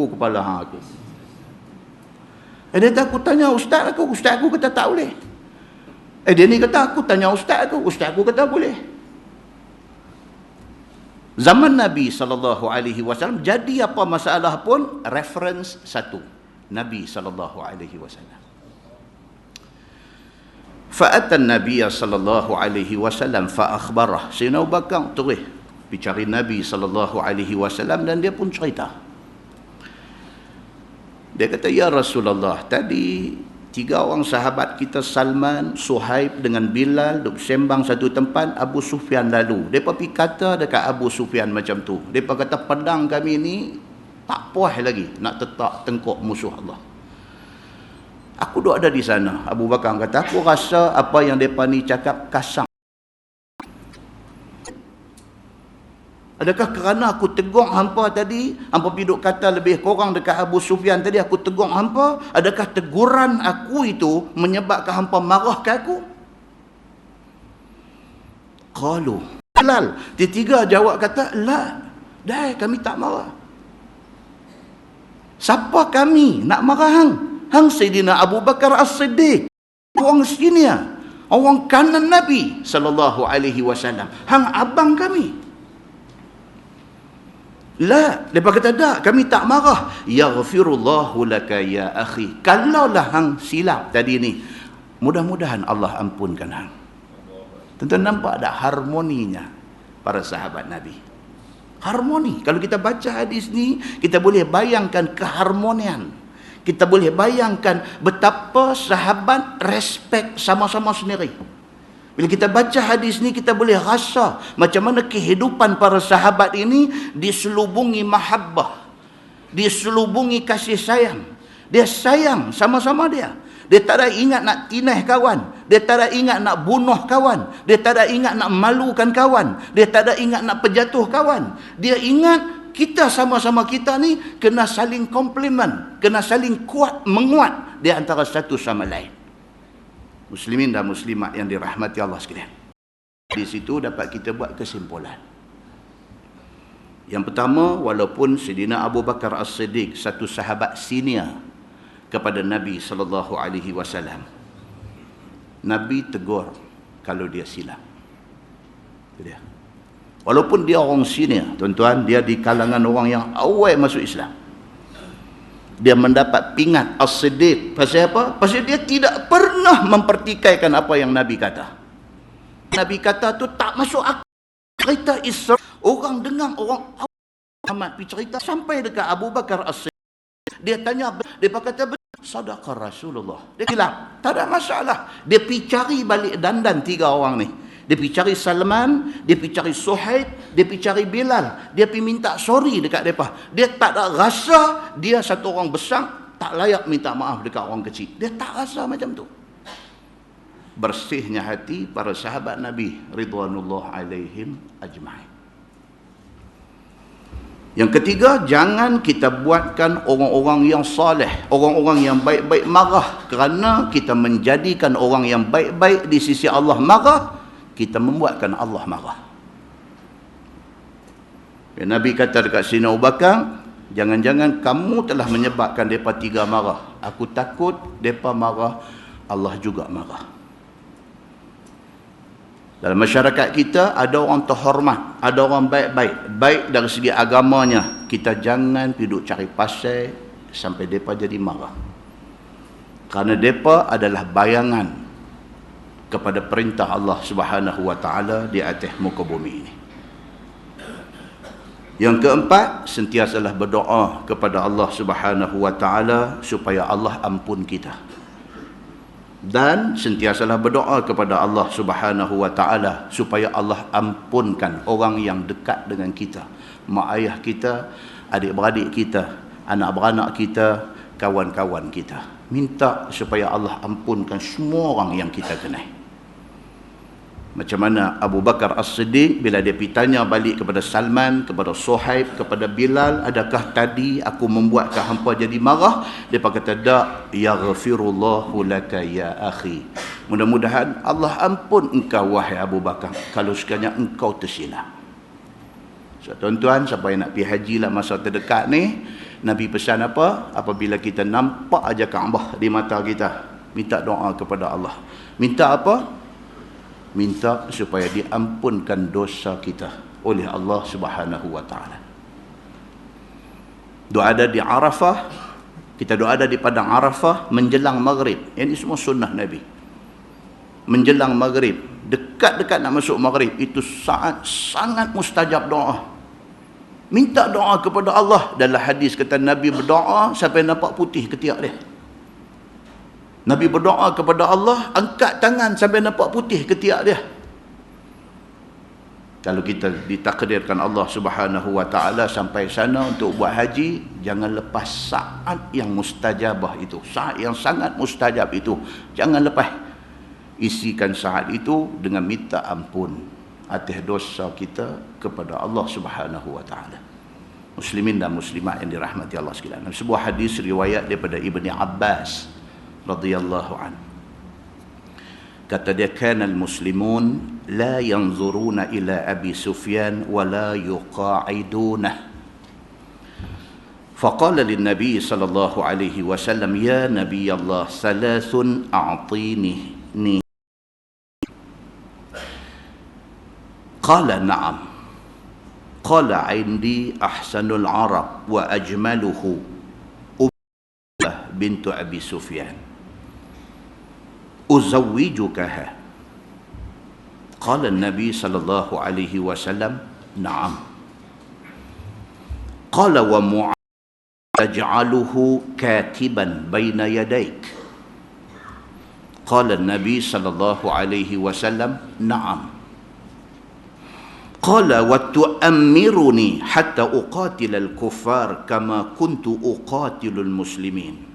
Kuku kepala hang aku. Eh dia kata aku tanya ustaz aku, ustaz aku kata tak boleh. Eh dia ni kata aku tanya ustaz aku, ustaz aku kata boleh. Zaman Nabi sallallahu alaihi wasallam jadi apa masalah pun reference satu. Nabi sallallahu alaihi wasallam. Fa'atan Nabi sallallahu alaihi wasallam fa akhbarah. Sayyidina Abu Bakar terus pergi cari Nabi sallallahu alaihi wasallam dan dia pun cerita. Dia kata, Ya Rasulullah, tadi tiga orang sahabat kita Salman, Suhaib dengan Bilal duk sembang satu tempat Abu Sufyan lalu. Depa pi kata dekat Abu Sufyan macam tu. Depa kata pedang kami ni tak puas lagi nak tetap tengkuk musuh Allah. Aku duk ada di sana. Abu Bakar kata, aku rasa apa yang depa ni cakap kasar. Adakah kerana aku tegur hampa tadi, hampa piduk kata lebih kurang dekat Abu Sufyan tadi, aku tegur hampa, adakah teguran aku itu menyebabkan hampa marah ke aku? Qalu. Bilal. Tiga jawab kata, la. Dah, kami tak marah. Siapa kami nak marah hang? Hang Sayyidina Abu Bakar As-Siddiq. Orang sini Orang kanan Nabi sallallahu alaihi wasallam. Hang abang kami. La, depa kata tak, kami tak marah. Yaghfirullahu laka ya akhi. Kalaulah hang silap tadi ni, mudah-mudahan Allah ampunkan hang. Tentu nampak ada harmoninya para sahabat Nabi. Harmoni. Kalau kita baca hadis ni, kita boleh bayangkan keharmonian. Kita boleh bayangkan betapa sahabat respect sama-sama sendiri. Bila kita baca hadis ni kita boleh rasa macam mana kehidupan para sahabat ini diselubungi mahabbah. Diselubungi kasih sayang. Dia sayang sama-sama dia. Dia tak ada ingat nak tinah kawan. Dia tak ada ingat nak bunuh kawan. Dia tak ada ingat nak malukan kawan. Dia tak ada ingat nak pejatuh kawan. Dia ingat kita sama-sama kita ni kena saling komplimen. Kena saling kuat, menguat di antara satu sama lain muslimin dan muslimat yang dirahmati Allah sekalian. Di situ dapat kita buat kesimpulan. Yang pertama, walaupun Sayyidina Abu Bakar As-Siddiq satu sahabat senior kepada Nabi sallallahu alaihi wasallam. Nabi tegur kalau dia silap. Itu dia. Walaupun dia orang senior, tuan-tuan, dia di kalangan orang yang awal masuk Islam dia mendapat pingat as-siddiq. Pasal apa? pasal dia tidak pernah mempertikaikan apa yang Nabi kata. Nabi kata tu tak masuk akal. Cerita Isra orang dengar orang Muhammad pergi cerita sampai dekat Abu Bakar as-siddiq. Dia tanya dia kata sadaqah Rasulullah. Dia bilang tak ada masalah. Dia pergi cari balik dandan tiga orang ni dia pergi cari Salman, dia pergi cari Suhaib, dia pergi cari Bilal. Dia pergi minta sorry dekat mereka. Dia tak ada rasa dia satu orang besar, tak layak minta maaf dekat orang kecil. Dia tak rasa macam tu. Bersihnya hati para sahabat Nabi Ridwanullah alaihim ajma'in. Yang ketiga, jangan kita buatkan orang-orang yang saleh, orang-orang yang baik-baik marah kerana kita menjadikan orang yang baik-baik di sisi Allah marah kita membuatkan Allah marah. Ya, Nabi kata dekat Sina Abu Bakar, jangan-jangan kamu telah menyebabkan mereka tiga marah. Aku takut mereka marah, Allah juga marah. Dalam masyarakat kita ada orang terhormat, ada orang baik-baik. Baik dari segi agamanya, kita jangan duduk cari pasal sampai mereka jadi marah. Kerana mereka adalah bayangan kepada perintah Allah Subhanahu wa taala di atas muka bumi ini. Yang keempat, sentiasalah berdoa kepada Allah Subhanahu wa taala supaya Allah ampun kita. Dan sentiasalah berdoa kepada Allah Subhanahu wa taala supaya Allah ampunkan orang yang dekat dengan kita, mak ayah kita, adik-beradik kita, anak beranak kita, kawan-kawan kita. Minta supaya Allah ampunkan semua orang yang kita kenal. Macam mana Abu Bakar As-Siddiq bila dia pergi tanya balik kepada Salman, kepada Suhaib, kepada Bilal, adakah tadi aku membuatkan hampa jadi marah? Dia kata, "Da, yaghfirullahu laka ya akhi." Mudah-mudahan Allah ampun engkau wahai Abu Bakar kalau sekiranya engkau tersilap. So, tuan-tuan, siapa yang nak pergi haji lah masa terdekat ni, Nabi pesan apa? Apabila kita nampak aja Kaabah di mata kita, minta doa kepada Allah. Minta apa? Minta supaya diampunkan dosa kita oleh Allah Subhanahu wa taala. Doa ada di Arafah, kita doa ada di padang Arafah menjelang maghrib. Ini semua sunnah Nabi. Menjelang maghrib, dekat-dekat nak masuk maghrib itu saat sangat mustajab doa. Minta doa kepada Allah dalam hadis kata Nabi berdoa sampai nampak putih ketiak dia. Nabi berdoa kepada Allah, angkat tangan sampai nampak putih ketiak dia. Kalau kita ditakdirkan Allah Subhanahu wa taala sampai sana untuk buat haji, jangan lepas saat yang mustajabah itu. Saat yang sangat mustajab itu. Jangan lepas. Isikan saat itu dengan minta ampun atas dosa kita kepada Allah Subhanahu wa taala. Muslimin dan muslimat yang dirahmati Allah sekalian. Sebuah hadis riwayat daripada Ibni Abbas radhiyallahu an. Kata dia kana al-muslimun la yanzuruna ila Abi Sufyan wa la. فقال للنبي صلى الله عليه وسلم يا نبي الله ثلاث أعطيني قال نعم قال عندي أحسن العرب وأجمله بنت أبي سفيان. أزوجكها. قال النبي صلى الله عليه وسلم نعم. قال ومعاذ تجعله كاتبا بين يديك. قال النبي صلى الله عليه وسلم نعم. قال وتؤمرني حتى أقاتل الكفار كما كنت أقاتل المسلمين.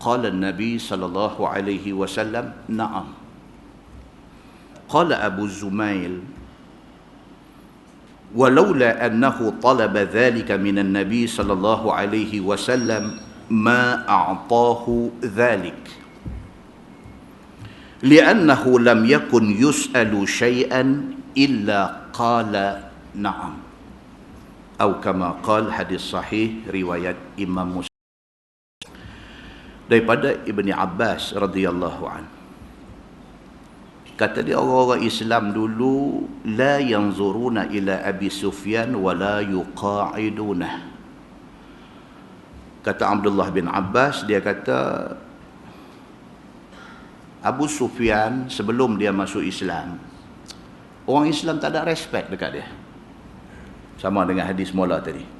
قال النبي صلى الله عليه وسلم نعم. قال أبو الزميل ولولا أنه طلب ذلك من النبي صلى الله عليه وسلم ما أعطاه ذلك. لأنه لم يكن يسأل شيئا إلا قال نعم. أو كما قال حديث صحيح رواية إمام مسلم. Daripada Ibni Abbas radhiyallahu an. Kata dia orang-orang Islam dulu la yanzuruna ila Abi Sufyan wa la yuqa'iduna. Kata Abdullah bin Abbas dia kata Abu Sufyan sebelum dia masuk Islam orang Islam tak ada respect dekat dia. Sama dengan hadis mula tadi.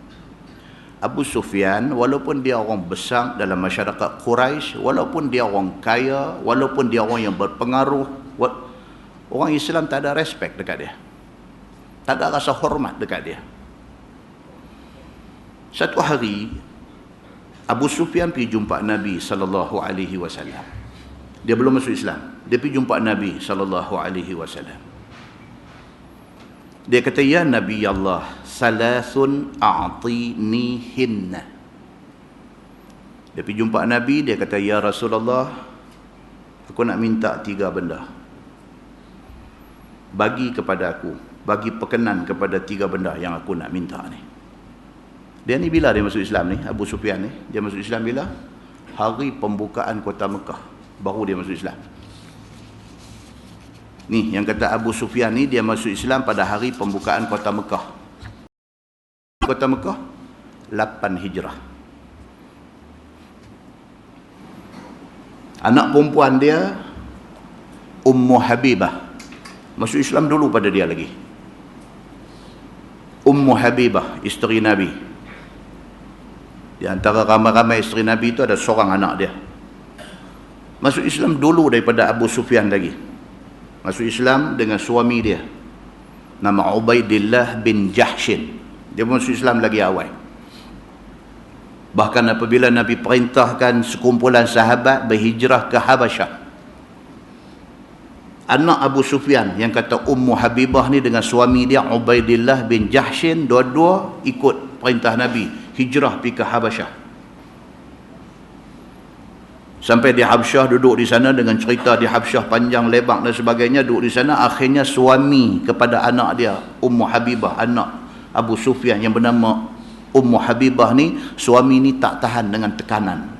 Abu Sufyan walaupun dia orang besar dalam masyarakat Quraisy walaupun dia orang kaya walaupun dia orang yang berpengaruh orang Islam tak ada respect dekat dia. Tak ada rasa hormat dekat dia. Satu hari Abu Sufyan pergi jumpa Nabi sallallahu alaihi wasallam. Dia belum masuk Islam. Dia pergi jumpa Nabi sallallahu alaihi wasallam. Dia kata ya Nabi Allah salasun a'tinihinna. Dia pergi jumpa Nabi dia kata ya Rasulullah aku nak minta tiga benda. Bagi kepada aku bagi perkenan kepada tiga benda yang aku nak minta ni. Dia ni bila dia masuk Islam ni? Abu Sufyan ni? Dia masuk Islam bila? Hari pembukaan kota Mekah. Baru dia masuk Islam. Ni yang kata Abu Sufyan ni dia masuk Islam pada hari pembukaan kota Mekah kota Mekah? 8 hijrah. Anak perempuan dia Ummu Habibah. Masuk Islam dulu pada dia lagi. Ummu Habibah isteri Nabi. Di antara ramai-ramai isteri Nabi itu ada seorang anak dia. Masuk Islam dulu daripada Abu Sufyan lagi. Masuk Islam dengan suami dia. Nama Ubaidillah bin Jahshin dia masuk Islam lagi awal. Bahkan apabila Nabi perintahkan sekumpulan sahabat berhijrah ke Habasyah. Anak Abu Sufyan yang kata Ummu Habibah ni dengan suami dia Ubaidillah bin Jahshin dua-dua ikut perintah Nabi hijrah pergi ke Habasyah. Sampai di Habsyah duduk di sana dengan cerita di Habsyah panjang lebar dan sebagainya duduk di sana akhirnya suami kepada anak dia Ummu Habibah anak Abu Sufyan yang bernama Ummu Habibah ni suami ni tak tahan dengan tekanan.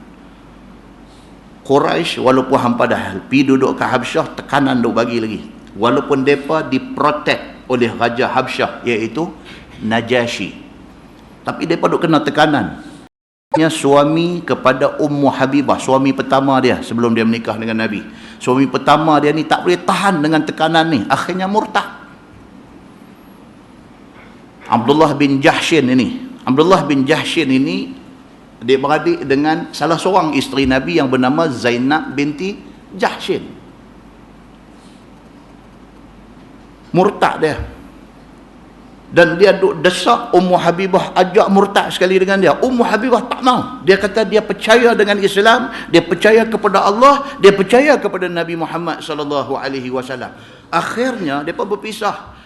Quraisy walaupun hampa dah pi duduk ke Habsyah tekanan duk bagi lagi. Walaupun depa diprotek oleh raja Habsyah iaitu Najasyi tapi depa duk kena tekanan. Suami kepada Ummu Habibah suami pertama dia sebelum dia menikah dengan Nabi. Suami pertama dia ni tak boleh tahan dengan tekanan ni. Akhirnya murtad Abdullah bin Jahshin ini Abdullah bin Jahshin ini dia beradik dengan salah seorang isteri Nabi yang bernama Zainab binti Jahshin. Murtad dia. Dan dia duk desak Ummu Habibah ajak murtad sekali dengan dia. Ummu Habibah tak mau. Dia kata dia percaya dengan Islam, dia percaya kepada Allah, dia percaya kepada Nabi Muhammad sallallahu alaihi wasallam. Akhirnya depa berpisah.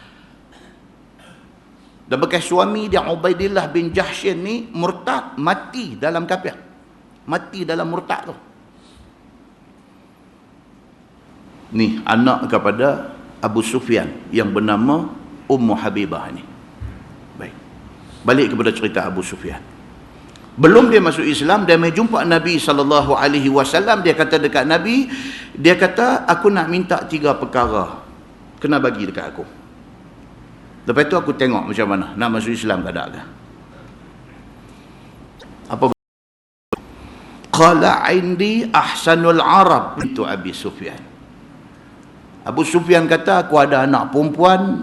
Dan bekas suami dia Ubaidillah bin Jahsyin ni murtad mati dalam kafir. Mati dalam murtad tu. Ni anak kepada Abu Sufyan yang bernama Ummu Habibah ni. Baik. Balik kepada cerita Abu Sufyan. Belum dia masuk Islam dia mai jumpa Nabi sallallahu alaihi wasallam dia kata dekat Nabi dia kata aku nak minta tiga perkara. Kena bagi dekat aku. Lepas tu aku tengok macam mana nak masuk Islam ke tak ke. Apa Qala indi ahsanul Arab itu Abi Sufyan. Abu Sufyan kata aku ada anak perempuan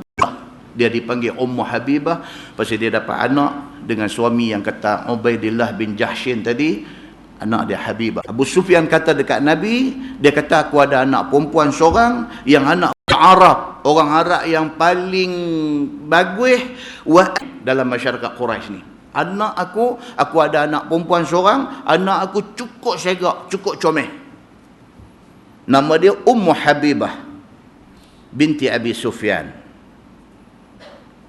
dia dipanggil Ummu Habibah pasal dia dapat anak dengan suami yang kata Ubaidillah bin Jahshin tadi anak dia Habibah. Abu Sufyan kata dekat Nabi dia kata aku ada anak perempuan seorang yang anak Arab, orang Arab yang paling bagus dalam masyarakat Quraisy ni. Anak aku, aku ada anak perempuan seorang, anak aku cukup segak, cukup comel. Nama dia Ummu Habibah binti Abi Sufyan.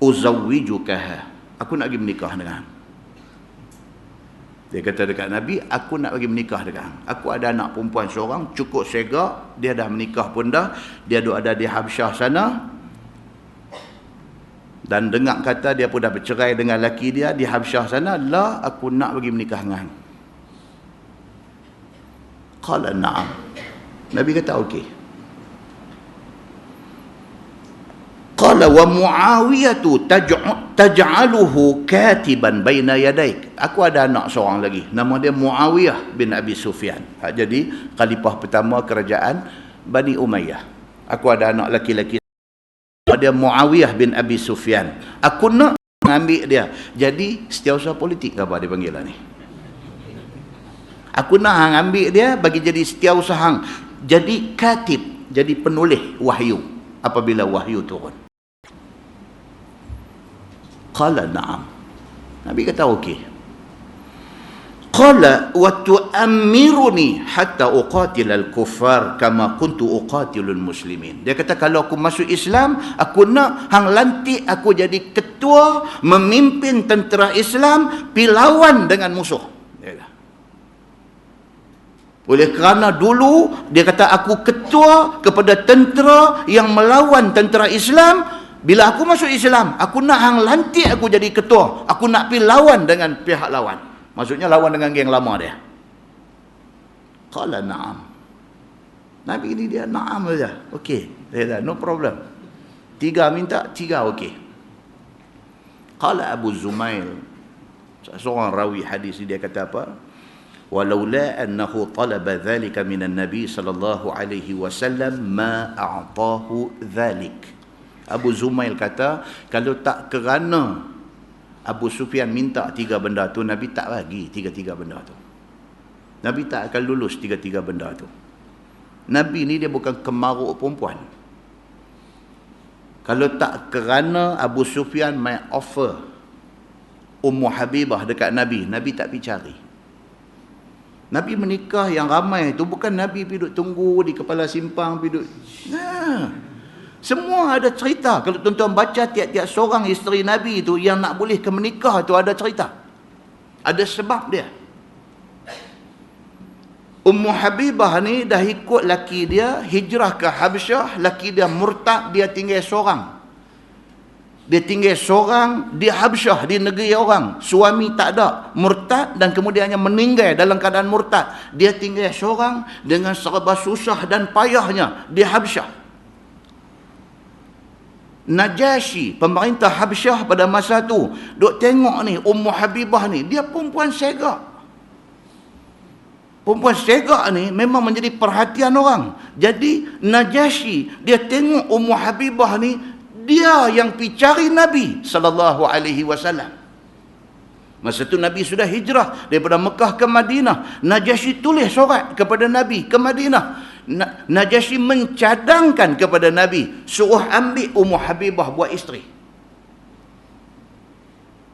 Uzawwijukaha. Aku nak pergi menikah dengan dia kata dekat Nabi, aku nak bagi menikah dengan Aku ada anak perempuan seorang, cukup segak. Dia dah menikah pun dah. Dia duduk ada di Habsyah sana. Dan dengar kata dia pun dah bercerai dengan laki dia di Habsyah sana. Lah, aku nak bagi menikah dengan Qala na'am. Nabi kata, okey. Qala wa Muawiyah tu taj'aluhu katiban baina yadaik. Aku ada anak seorang lagi. Nama dia Muawiyah bin Abi Sufyan. Ha, jadi khalifah pertama kerajaan Bani Umayyah. Aku ada anak laki-laki. Dia Muawiyah bin Abi Sufyan. Aku nak ambil dia. Jadi setiausaha politik apa dia panggil lah ni? Aku nak hang ambil dia bagi jadi setiausaha. Jadi katib, jadi penulis wahyu apabila wahyu turun. Qala na'am. Nabi kata okey. Qala wa tu'ammiruni hatta uqatil al-kuffar kama kuntu uqatilul muslimin. Dia kata kalau aku masuk Islam, aku nak hang lantik aku jadi ketua memimpin tentera Islam pilawan dengan musuh. Oleh kerana dulu dia kata aku ketua kepada tentera yang melawan tentera Islam, bila aku masuk Islam, aku nak hang lantik aku jadi ketua. Aku nak pergi lawan dengan pihak lawan. Maksudnya lawan dengan geng lama dia. Qala na'am. Nabi ini dia na'am saja. Okey. No problem. Tiga minta, tiga okey. Qala Abu Zumail. Seorang rawi hadis dia kata apa? Walaula annahu talaba dhalika minan Nabi sallallahu alaihi wasallam ma a'tahu dhalik. Abu Zumail kata kalau tak kerana Abu Sufyan minta tiga benda tu Nabi tak bagi tiga-tiga benda tu. Nabi tak akan lulus tiga-tiga benda tu. Nabi ni dia bukan kemaruk perempuan. Kalau tak kerana Abu Sufyan mai offer Ummu Habibah dekat Nabi Nabi tak pergi cari. Nabi menikah yang ramai tu bukan Nabi pergi duduk tunggu di kepala simpang pergi duduk nah. Semua ada cerita. Kalau tuan-tuan baca tiap-tiap seorang isteri Nabi itu yang nak boleh ke menikah itu ada cerita. Ada sebab dia. Ummu Habibah ni dah ikut laki dia hijrah ke Habsyah. Laki dia murtad, dia tinggal seorang. Dia tinggal seorang di Habsyah, di negeri orang. Suami tak ada. Murtad dan kemudiannya meninggal dalam keadaan murtad. Dia tinggal seorang dengan serba susah dan payahnya di Habsyah. Najasyi, pemerintah Habsyah pada masa tu, duk tengok ni, Ummu Habibah ni, dia perempuan segak. Perempuan segak ni memang menjadi perhatian orang. Jadi Najasyi, dia tengok Ummu Habibah ni, dia yang pergi cari Nabi sallallahu alaihi wasallam. Masa tu Nabi sudah hijrah daripada Mekah ke Madinah. Najasyi tulis surat kepada Nabi ke Madinah. Najasyi mencadangkan kepada Nabi suruh ambil Ummu Habibah buat isteri.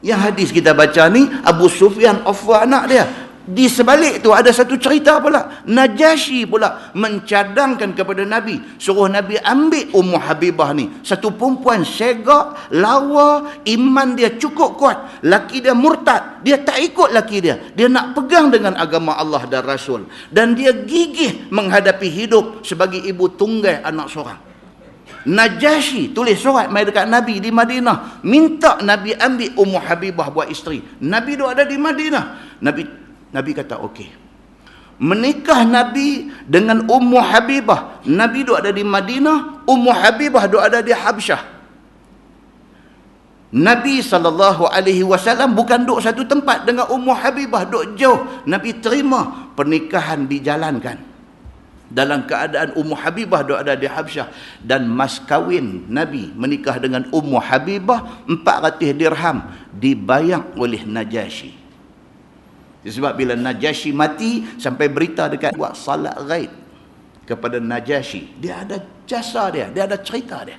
Yang hadis kita baca ni Abu Sufyan offer anak dia di sebalik tu ada satu cerita pula. Najasyi pula mencadangkan kepada Nabi. Suruh Nabi ambil Ummu Habibah ni. Satu perempuan segak, lawa, iman dia cukup kuat. Laki dia murtad. Dia tak ikut laki dia. Dia nak pegang dengan agama Allah dan Rasul. Dan dia gigih menghadapi hidup sebagai ibu tunggai anak seorang. Najasyi tulis surat mai dekat Nabi di Madinah. Minta Nabi ambil Ummu Habibah buat isteri. Nabi tu ada di Madinah. Nabi Nabi kata okey. Menikah Nabi dengan Ummu Habibah. Nabi duk ada di Madinah, Ummu Habibah duk ada di Habsyah. Nabi SAW bukan duk satu tempat dengan Ummu Habibah, duk jauh. Nabi terima pernikahan dijalankan. Dalam keadaan Ummu Habibah duk ada di Habsyah. Dan mas kawin Nabi menikah dengan Ummu Habibah 400 dirham dibayar oleh Najasyi. Sebab bila Najasyi mati sampai berita dekat buat salat ghaib kepada Najasyi, dia ada jasa dia, dia ada cerita dia.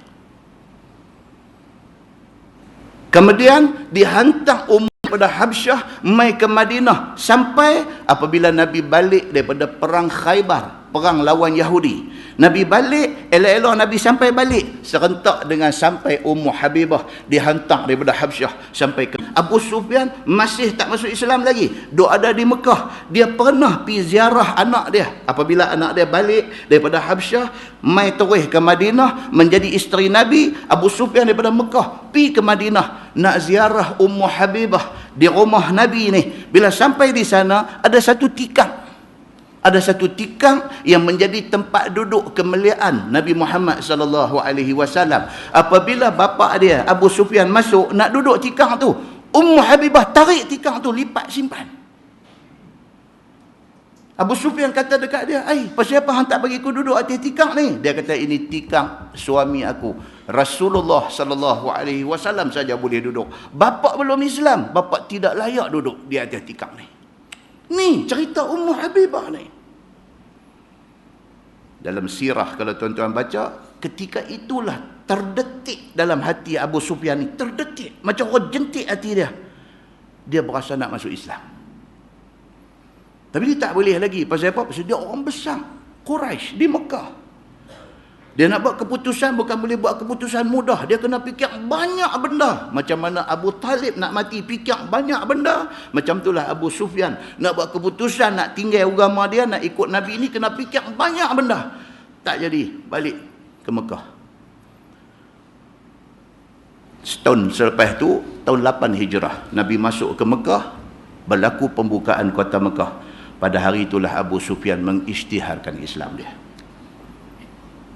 Kemudian dihantar umum pada Habsyah mai ke Madinah sampai apabila Nabi balik daripada perang Khaybar, perang lawan Yahudi. Nabi balik, elok-elok Nabi sampai balik. Serentak dengan sampai Ummu Habibah dihantar daripada Habsyah sampai ke Abu Sufyan masih tak masuk Islam lagi. Duk ada di Mekah. Dia pernah pi ziarah anak dia. Apabila anak dia balik daripada Habsyah, mai terus ke Madinah menjadi isteri Nabi. Abu Sufyan daripada Mekah pi ke Madinah nak ziarah Ummu Habibah di rumah Nabi ni. Bila sampai di sana ada satu tikar ada satu tikang yang menjadi tempat duduk kemuliaan Nabi Muhammad sallallahu alaihi wasallam. Apabila bapa dia Abu Sufyan masuk nak duduk tikang tu, Ummu Habibah tarik tikang tu lipat simpan. Abu Sufyan kata dekat dia, "Ai, pasal apa hang tak bagi aku duduk atas tikang ni?" Dia kata, "Ini tikang suami aku. Rasulullah sallallahu alaihi wasallam saja boleh duduk. Bapa belum Islam, bapa tidak layak duduk di atas tikang ni." Ni cerita Ummu Habibah ni. Dalam sirah kalau tuan-tuan baca, ketika itulah terdetik dalam hati Abu Sufyan ni. Terdetik. Macam orang jentik hati dia. Dia berasa nak masuk Islam. Tapi dia tak boleh lagi. Pasal apa? Pasal dia orang besar. Quraisy di Mekah. Dia nak buat keputusan bukan boleh buat keputusan mudah. Dia kena fikir banyak benda. Macam mana Abu Talib nak mati fikir banyak benda. Macam itulah Abu Sufyan nak buat keputusan nak tinggal agama dia nak ikut Nabi ini kena fikir banyak benda. Tak jadi balik ke Mekah. Setahun selepas tu tahun 8 Hijrah Nabi masuk ke Mekah berlaku pembukaan kota Mekah. Pada hari itulah Abu Sufyan mengisytiharkan Islam dia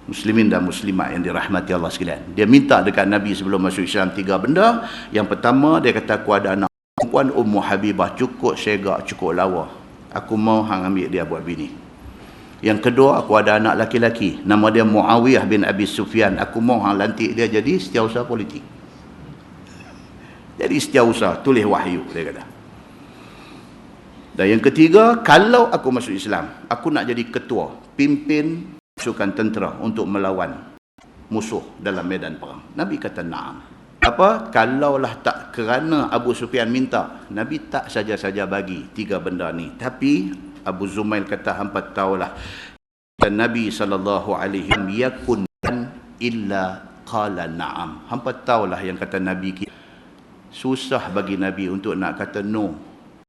muslimin dan muslimat yang dirahmati Allah sekalian. Dia minta dekat Nabi sebelum masuk Islam tiga benda. Yang pertama dia kata aku ada anak perempuan Ummu Habibah cukup segak cukup lawa. Aku mau hang ambil dia buat bini. Yang kedua aku ada anak laki-laki nama dia Muawiyah bin Abi Sufyan. Aku mau hang lantik dia jadi setiausaha politik. Jadi setiausaha tulis wahyu dia kata. Dan yang ketiga, kalau aku masuk Islam, aku nak jadi ketua, pimpin pasukan tentera untuk melawan musuh dalam medan perang. Nabi kata na'am. Apa? Kalaulah tak kerana Abu Sufyan minta, Nabi tak saja-saja bagi tiga benda ni. Tapi Abu Zumail kata hampa tahulah dan Nabi sallallahu alaihi wasallam yakun illa qala na'am. Hampa tahulah yang kata Nabi susah bagi Nabi untuk nak kata no.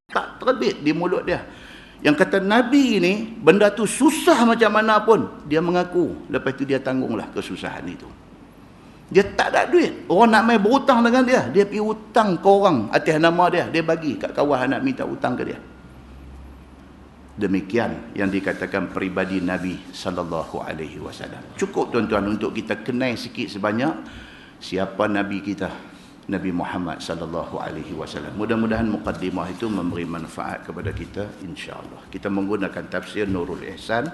Tak terbit di mulut dia. Yang kata Nabi ni, benda tu susah macam mana pun, dia mengaku. Lepas tu dia tanggunglah kesusahan itu. Dia tak ada duit. Orang nak main berhutang dengan dia. Dia pergi hutang ke orang atas nama dia. Dia bagi kat kawan nak minta hutang ke dia. Demikian yang dikatakan peribadi Nabi sallallahu alaihi wasallam. Cukup tuan-tuan untuk kita kenal sikit sebanyak siapa nabi kita Nabi Muhammad sallallahu alaihi wasallam. Mudah-mudahan mukadimah itu memberi manfaat kepada kita insya-Allah. Kita menggunakan tafsir Nurul Ihsan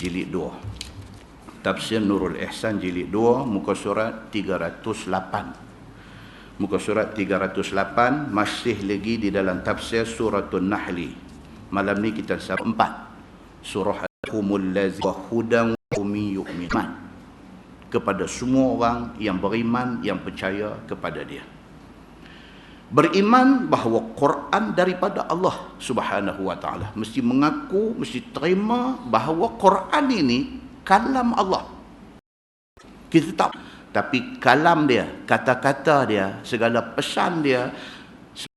jilid 2. Tafsir Nurul Ihsan jilid 2 muka surat 308. Muka surat 308 masih lagi di dalam tafsir suratul Nahli malam ni kita sama empat surah al-humul lazi wa hudan kepada semua orang yang beriman yang percaya kepada dia. Beriman bahawa Quran daripada Allah Subhanahu wa taala. Mesti mengaku mesti terima bahawa Quran ini kalam Allah. Kita tak tapi kalam dia kata-kata dia segala pesan dia